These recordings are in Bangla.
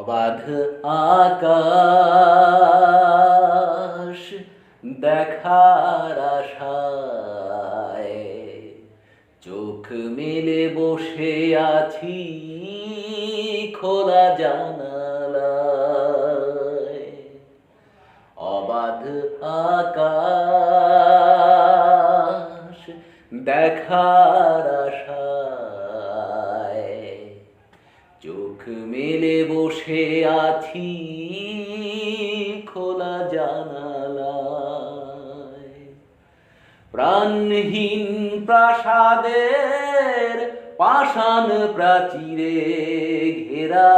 অবাধ আকাশ দেখার আশায় চোখ মেলে বসে আছি খোলা জানালায়। অবাধ আকাশ দেখার চোখ মেলে বসে আছি খোলা জানালায়। প্রাণহীন প্রাসাদের পাষাণ প্রাচীরে ঘেরা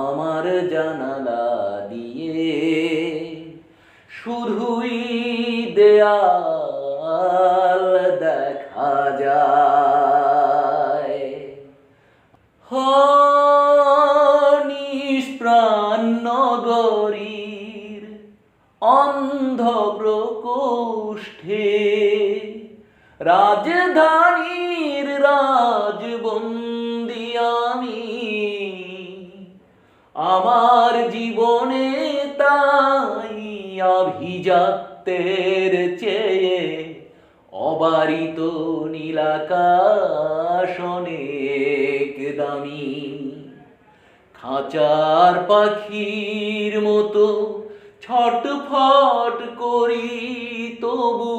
আমার জানালা দিয়ে। শুধুই দেয়াল দেখা যায়। অন্ধ প্রকোষ্ঠে রাজধানীর রাজবন্দি আমি। আমার জীবনে তাই আভিজাত্যের চেয়ে অবারিত নীলাকাশ অনেক দামি খাঁচার পাখির মতো ছটফট করি তবু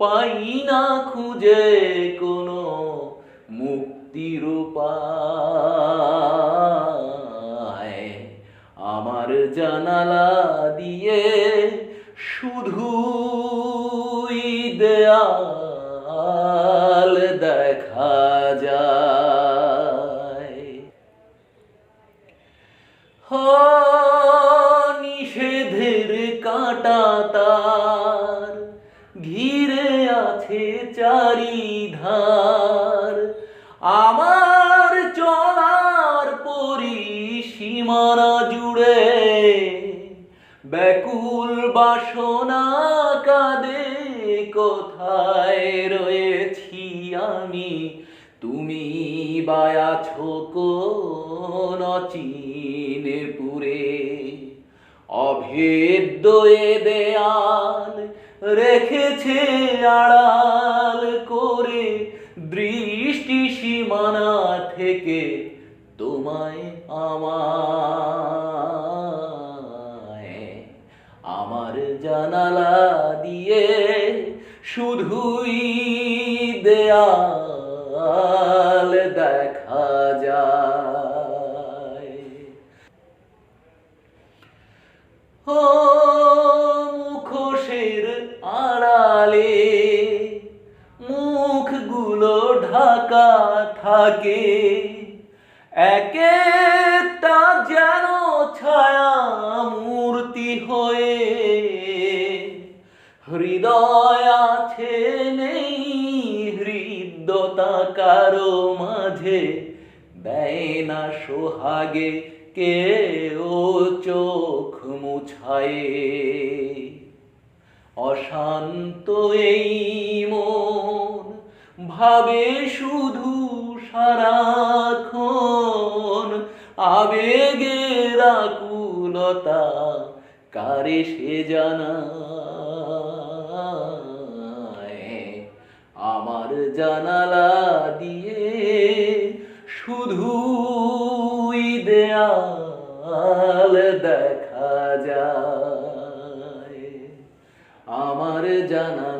পাই না খুঁজে কোনো মুক্তির আমার জানালা দিয়ে শুধুই দেয়াল চারিধার আমার চলার পরিসীমানা জুড়ে ব্যাকুল বাসনা কাঁদে কোথায় রয়েছি আমি? তুমি বায়াছ কোন পুরে অভেদ্য দেয়াল রেখেছে আড়াল করে দৃষ্টি সীমানা থেকে তোমায় আমায়। আমার জানালা দিয়ে শুধুই দেয়াল থাকে। এক একটা যেন ছায়া মূর্তি হয়ে হৃদয় আছে নেই হৃদয়তা কারও মাঝে দেয় না সোহাগে ও চোখ মুছায়ে। অশান্ত এই মন ভাবে শুধু সারাক্ষণ আবেগের আকুলতা কারে সে জানায়? আমার জানালা দিয়ে শুধুই দেয়াল দেখা যায়। আমার জানালা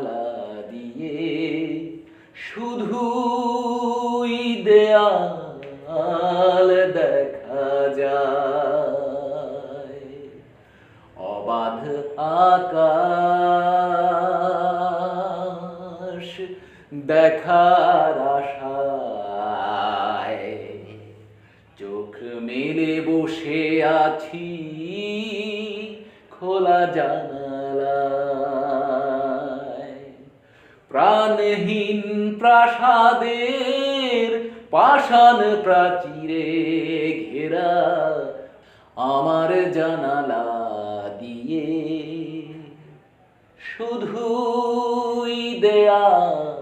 দেখার আশায়। চোখ মেলে বসে আছি, খোলা জানালায়। প্রাণহীন প্রাসাদের পাষাণ প্রাচীরে ঘেরা আমার জানালা দিয়ে শুধুই ideal.